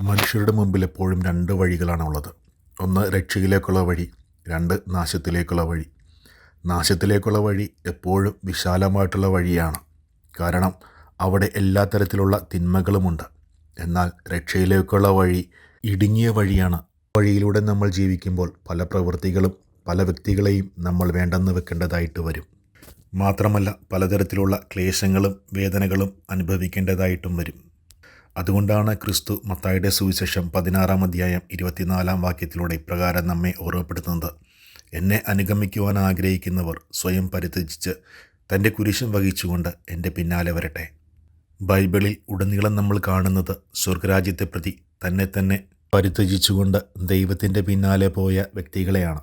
മനുഷ്യരുടെ മുമ്പിൽ എപ്പോഴും രണ്ട് വഴികളാണ് ഉള്ളത്. ഒന്ന് രക്ഷയിലേക്കുള്ള വഴി രണ്ട് നാശത്തിലേക്കുള്ള വഴി. നാശത്തിലേക്കുള്ള വഴി എപ്പോഴും വിശാലമായിട്ടുള്ള വഴിയാണ്. കാരണം അവിടെ എല്ലാ തരത്തിലുള്ള തിന്മകളുമുണ്ട്. എന്നാൽ രക്ഷയിലേക്കുള്ള വഴി ഇടുങ്ങിയ വഴിയാണ്. വഴിയിലൂടെ നമ്മൾ ജീവിക്കുമ്പോൾ പല പ്രവൃത്തികളും പല വ്യക്തികളെയും നമ്മൾ വേണ്ടെന്ന് വെക്കേണ്ടതായിട്ട് വരും. മാത്രമല്ല പലതരത്തിലുള്ള ക്ലേശങ്ങളും വേദനകളും അനുഭവിക്കേണ്ടതായിട്ടും വരും. അതുകൊണ്ടാണ് ക്രിസ്തു മത്തായുടെ സുവിശേഷം പതിനാറാം അധ്യായം ഇരുപത്തിനാലാം വാക്യത്തിലൂടെ ഇപ്രകാരം നമ്മെ ഓർമ്മപ്പെടുത്തുന്നത്. എന്നെ അനുഗമിക്കുവാൻ ആഗ്രഹിക്കുന്നവർ സ്വയം പരിത്യജിച്ച് തന്റെ കുരിശും വഹിച്ചുകൊണ്ട് എന്റെ പിന്നാലെ വരട്ടെ. ബൈബിളിൽ ഉടനീളം നമ്മൾ കാണുന്നത് സ്വർഗരാജ്യത്തെ പ്രതി തന്നെ തന്നെ പരിത്യജിച്ചുകൊണ്ട് ദൈവത്തിന്റെ പിന്നാലെ പോയ വ്യക്തികളെയാണ്.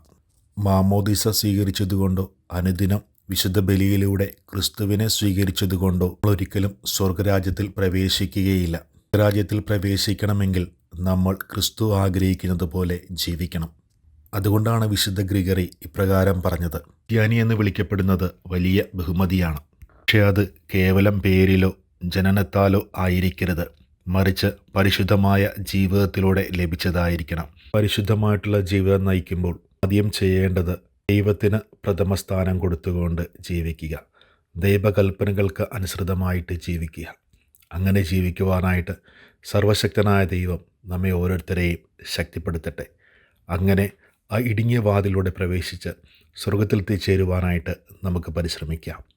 മാമോദിസ സ്വീകരിച്ചതുകൊണ്ടോ അനുദിനം വിശുദ്ധ ബലിയിലൂടെ ക്രിസ്തുവിനെ സ്വീകരിച്ചതുകൊണ്ടോ ഒരിക്കലും സ്വർഗരാജ്യത്തിൽ പ്രവേശിക്കുകയില്ല. സ്വർഗരാജ്യത്തിൽ പ്രവേശിക്കണമെങ്കിൽ നമ്മൾ ക്രിസ്തു ആഗ്രഹിക്കുന്നത് പോലെ ജീവിക്കണം. അതുകൊണ്ടാണ് വിശുദ്ധ ഗ്രിഗറി ഇപ്രകാരം പറഞ്ഞത്. ക്രിസ്ത്യാനി എന്ന് വിളിക്കപ്പെടുന്നത് വലിയ ബഹുമതിയാണ്. പക്ഷേ അത് കേവലം പേരിലോ ജനനത്താലോ ആയിരിക്കരുത്. മറിച്ച് പരിശുദ്ധമായ ജീവിതത്തിലൂടെ ലഭിച്ചതായിരിക്കണം. പരിശുദ്ധമായിട്ടുള്ള ജീവിതം നയിക്കുമ്പോൾ ആദ്യം ചെയ്യേണ്ടത് ദൈവത്തിന് പ്രഥമ സ്ഥാനം കൊടുത്തുകൊണ്ട് ജീവിക്കുക. ദൈവകൽപ്പനകൾക്ക് അനുസൃതമായിട്ട് ജീവിക്കുക. അങ്ങനെ ജീവിക്കുവാനായിട്ട് സർവശക്തനായ ദൈവം നമ്മെ ഓരോരുത്തരെയും ശക്തിപ്പെടുത്തട്ടെ. അങ്ങനെ ആ ഇടുങ്ങിയ വാതിലൂടെ പ്രവേശിച്ച് സ്വർഗത്തിൽ എത്തിച്ചേരുവാനായിട്ട് നമുക്ക് പരിശ്രമിക്കാം.